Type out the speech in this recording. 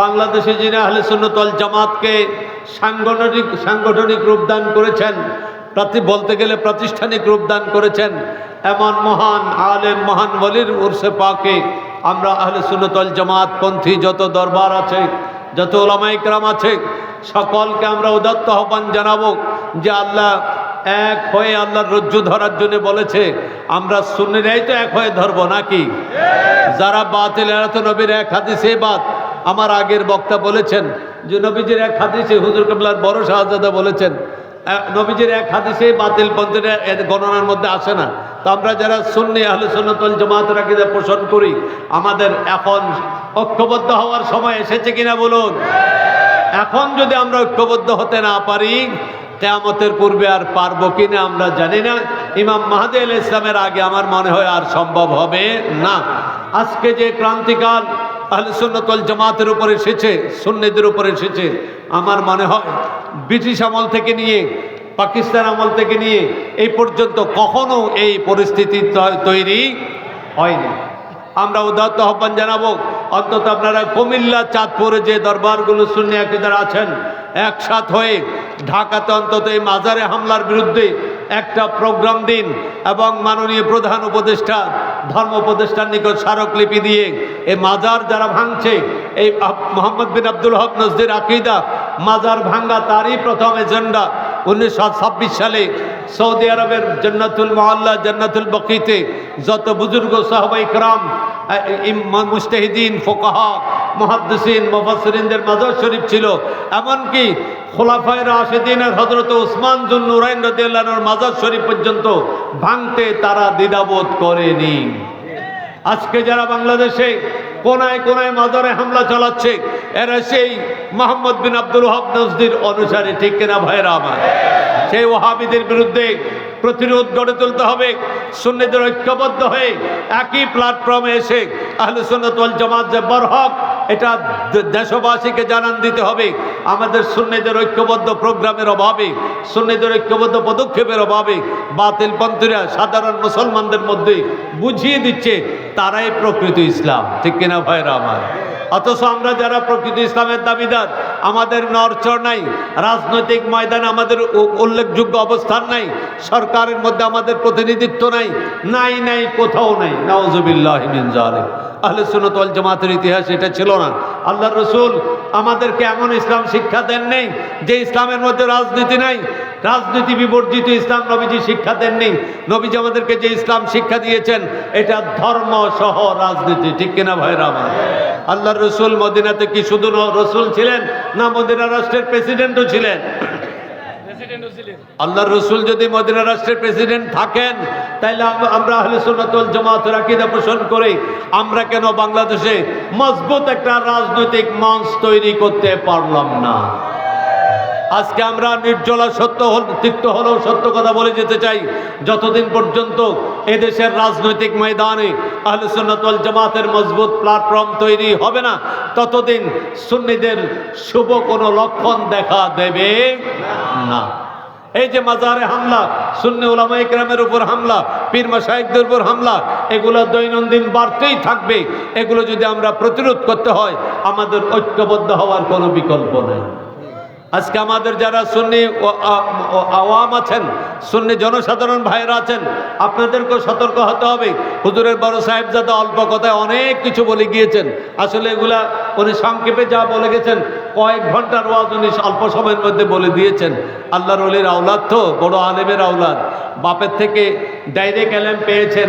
বাংলাদেশে যিনি আহলে সুন্নতল জামাতকে সাংগঠনিক সাংগঠনিক রূপদান করেছেন, প্রতি, বলতে গেলে প্রাতিষ্ঠানিক রূপদান করেছেন, এমন মহান আলেম, মহান বলির উর্সে পাকে আমরা আহলে সুন্নতল জামাত পন্থী যত দরবার আছে, যত ওলামাইকরাম আছে, সকলকে আমরা উদাত্ত আহ্বান জানাব যে আল্লাহ এক হয়ে আল্লাহর রজ্জু ধরার জন্য বলেছে, আমরা সুন্নিরাই তো এক হয়ে ধরবো নাকি? যারা বাতিল, এরা তো নবীর এক হাদিসে বাদ আমার আগের বক্তা বলেছেন যে নবীজির এক হাদিসে হুজুর কাবলার বড় শাহজাদা বলেছেন নবীজির এক হাদিসে বাতিল পন্থীরা গণনার মধ্যে আসে না। তো আমরা যারা সুন্নি, আহলে সুন্নতল জামাত রাকিদা পোষণ করি, আমাদের এখন ঐক্যবদ্ধ হওয়ার সময় এসেছে কিনা বলুন? এখন যদি আমরা ঐক্যবদ্ধ হতে না পারি, কেয়ামতের পূর্বে আর পারব কিনা আমরা জানি না। ইমাম মাহাদি আল ইসলামের আগে আমার মনে হয় আর সম্ভব হবে না। আজকে যে ক্রান্তিকাল আহলে সুন্নতল জামাতের উপর এসেছে, সুন্নিদের উপর এসেছে। আমার মনে হয় ব্রিটিশ আমল থেকে নিয়ে, পাকিস্তান আমল থেকে নিয়ে এই পর্যন্ত কখনো এই পরিস্থিতি তৈরি হয়নি। আমরা উদাত্ত আহ্বান জানাব, অন্তত আপনারা কুমিল্লা, চাঁদপুরে যে দরবারগুলো শুনে যারা আছেন, একসাথ হয়ে ঢাকাতে অন্তত এই মাজারে হামলার বিরুদ্ধে একটা প্রোগ্রাম দিন এবং মাননীয় প্রধান উপদেষ্টা ধর্ম উপদেষ্টার নিকট স্মারকলিপি দিয়ে এই মাজার যারা ভাঙছে, এই মোহাম্মদ বিন আব্দুল হক নজদির আকিদা, মাজার ভাঙ্গা তারই প্রথম এজেন্ডা। উনিশশো ছাব্বিশ সালে সৌদি আরবের জন্নাতুল মহল্লা, জন্নাতুল বকিতে যত বুজুর্গ সাহবাইকরাম মুস্তাহিদিন, ফোকাহা মহাদ্দিন মুফাসসিরিনদের মাজার শরীফ ছিল। এমনকি খোলাফায় রাশেদিনের হজরত ওসমান জুন নুরাইন রাদিয়াল্লাহুর মাজার শরীফ পর্যন্ত ভাঙতে তারা দ্বিধাবোধ করেনি। আজকে যারা বাংলাদেশে কোনায় কোনায় মাজারে হামলা চালাচ্ছে, এরা সেই মোহাম্মদ বিন আব্দুল ওহাব নজদির অনুসারে, ঠিক কিনা ভাইরা আমার? সেই ওহাবিদের বিরুদ্ধে প্রতিরোধ গড়ে তুলতে হবে, সুন্নিদের ঐক্যবদ্ধ হয়ে একই প্ল্যাটফর্মে এসে আহলে সুন্নত ওয়াল জামাত যে বরহক এটা দেশবাসীকে জানান দিতে হবে। আমাদের সুন্নিদের ঐক্যবদ্ধ প্রোগ্রামের অভাবে, সুন্নিদের ঐক্যবদ্ধ পদক্ষেপের অভাবে বাতিল পন্থীরা সাধারণ মুসলমানদের মধ্যে বুঝিয়ে দিচ্ছে, তারাই প্রকৃত ইসলাম। ঠিক কিনা ভাইরা আমার? অথচ আমরা যারা প্রকৃত ইসলামের দাবিদার আমাদের নরচর নাই, রাজনৈতিক ময়দানে আমাদের উল্লেখযোগ্য অবস্থান নাই, সরকারের মধ্যে আমাদের প্রতিনিধিত্ব নাই নাই নাই, কোথাও নাই। নওয়াজবিল্লাহ মিন জালিম আহলে সুনতল জামাতের ইতিহাস এটা ছিল না। আল্লাহ রসুল আমাদেরকে এমন ইসলাম শিক্ষা দেন নেই যে ইসলামের মধ্যে রাজনীতি নাই রাজনীতি বিবর্জিত ইসলাম নবীজি শিক্ষা দেননি। নবীজি আমাদেরকে যে ইসলাম শিক্ষা দিয়েছেন এটা ধর্ম সহ রাজনীতি ঠিক কিনা ভাইরা আমার? আল্লাহ রসুল মদিনাতে কি শুধু ন- রসুল ছিলেন না মদিনা রাষ্ট্রের প্রেসিডেন্টও ছিলেন? আল্লাহ রসুল যদি মদিনা রাষ্ট্রের প্রেসিডেন্ট থাকেন তাইলে আমরা আহলে সুন্নাতুল জামাতের আকীদা পোষণ করে আমরা কেন বাংলাদেশে মজবুত একটা রাজনৈতিক মঞ্চ তৈরি করতে পারলাম না? আজকে আমরা নির্জলা সত্য তিক্ত হলেও সত্য কথা বলে যেতে চাই। যতদিন পর্যন্ত এদেশের রাজনৈতিক ময়দানে আহলে সুন্নাতুল জামাতের মজবুত প্ল্যাটফর্ম তৈরি হবে না, ততদিন সুন্নিদের শুভ কোনো লক্ষণ দেখা দেবে না। এই যে মাজারে হামলা, সুন্নি ওলামা ইকরামের উপর হামলা, পীর মাসাইকদের উপর হামলা, এগুলো দৈনন্দিন বাড়তেই থাকবে। এগুলো যদি আমরা প্রতিরোধ করতে হয়, আমাদের ঐক্যবদ্ধ হওয়ার কোনো বিকল্প নেই। আজকে আমাদের যারা সুন্নি আওয়াম আছেন, সুন্নি জনসাধারণ ভাইয়েরা আছেন, আপনাদেরকেও সতর্ক হতে হবে। হুজুরের বড় সাহেব যাতে অল্প কথায় অনেক কিছু বলে গিয়েছেন। আসলে এগুলা উনি সংক্ষেপে যা বলে গেছেন, কয়েক ঘণ্টার ওয়াজ উনি অল্প সময়ের মধ্যে বলে দিয়েছেন। আল্লাহর অলির আওলাদ তো, বড় আলেমের আওলাদ। বাপের থেকে ডাইরেক্ট এলেম পেয়েছেন।